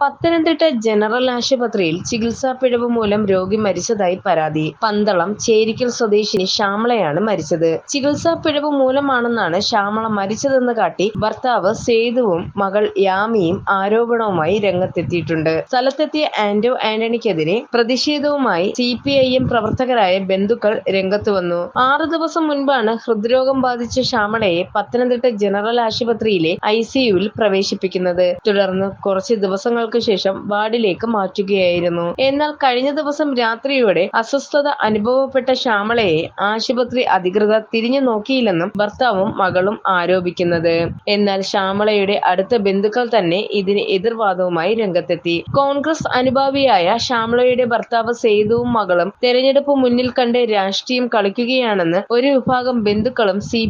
Pathanamthitta general ആശുപത്രിയിൽ ചികിത്സാ പിഴവ് മൂലം രോഗി മരിച്ചതായി പരാതി. പന്തളം ചേരിക്കൽ സ്വദേശിനി ശ്യാമളയാണ് മരിച്ചത്. ചികിത്സാ പിഴവ് മൂലമാണെന്നാണ് ശ്യാമള മരിച്ചതെന്ന് കാട്ടി ഭർത്താവ് സേതുവും മകൾ യാമിയും ആരോപണവുമായി രംഗത്തെത്തിയിട്ടുണ്ട്. സ്ഥലത്തെത്തിയ ആന്റോ ആന്റണിക്കെതിരെ പ്രതിഷേധവുമായി സി പി ഐ എം പ്രവർത്തകരായ ബന്ധുക്കൾ രംഗത്ത് വന്നു. ആറു ദിവസം മുൻപാണ് ഹൃദ്രോഗം ബാധിച്ച ശ്യാമളയെ പത്തനംതിട്ട ജനറൽ ആശുപത്രിയിലെ ഐ സിയുവിൽ പ്രവേശിപ്പിക്കുന്നത്. തുടർന്ന് കുറച്ച് ദിവസങ്ങൾക്ക് ശേഷം വാർഡിലേക്ക് മാറ്റുകയായിരുന്നു. എന്നാൽ കഴിഞ്ഞ ദിവസം രാത്രിയോടെ അസ്വസ്ഥത അനുഭവപ്പെട്ട ശ്യാമളയെ ആശുപത്രി അധികൃതർ തിരിഞ്ഞു നോക്കിയില്ലെന്നും ഭർത്താവും മകളും ആരോപിക്കുന്നത്. എന്നാൽ ശ്യാമളയുടെ അടുത്ത ബന്ധുക്കൾ തന്നെ ഇതിന് എതിർവാദവുമായി രംഗത്തെത്തി. കോൺഗ്രസ് അനുഭാവിയായ ശ്യാമളയുടെ ഭർത്താവ് സേതുവും മകളും തെരഞ്ഞെടുപ്പ് മുന്നിൽ കണ്ട് രാഷ്ട്രീയം കളിക്കുകയാണെന്ന് ഒരു വിഭാഗം ബന്ധുക്കളും സി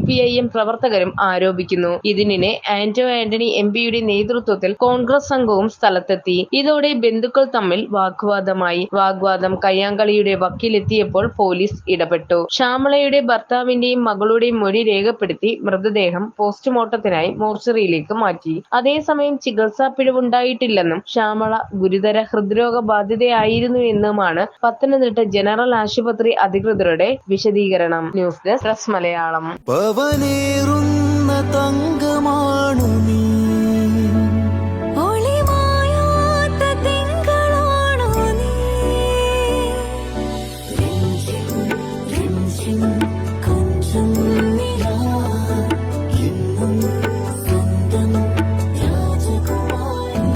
പ്രവർത്തകരും ആരോപിക്കുന്നു. ഇതിനിടെ ആന്റോ ആന്റണി എം പിയുടെ നേതൃത്വത്തിൽ കോൺഗ്രസ് സംഘവും സ്ഥലത്തെത്തി ഇതോടെ ബന്ധുക്കൾ തമ്മിൽ വാഗ്വാദമായി. വാഗ്വാദം കയ്യാങ്കളിയുടെ വക്കീലെത്തിയപ്പോൾ പോലീസ് ഇടപെട്ടു. ശ്യാമളയുടെ ഭർത്താവിന്റെയും മകളുടെയും മൊഴി രേഖപ്പെടുത്തി മൃതദേഹം പോസ്റ്റ്മോർട്ടത്തിനായി മോർച്ചറിയിലേക്ക് മാറ്റി. അതേസമയം ചികിത്സാ പിഴവുണ്ടായിട്ടില്ലെന്നും ശ്യാമള ഗുരുതര ഹൃദ്രോഗ ബാധിതയായിരുന്നു എന്നുമാണ് പത്തനംതിട്ട ജനറൽ ആശുപത്രി അധികൃതരുടെ വിശദീകരണം. News desk Malayalam. രാജകുമാരി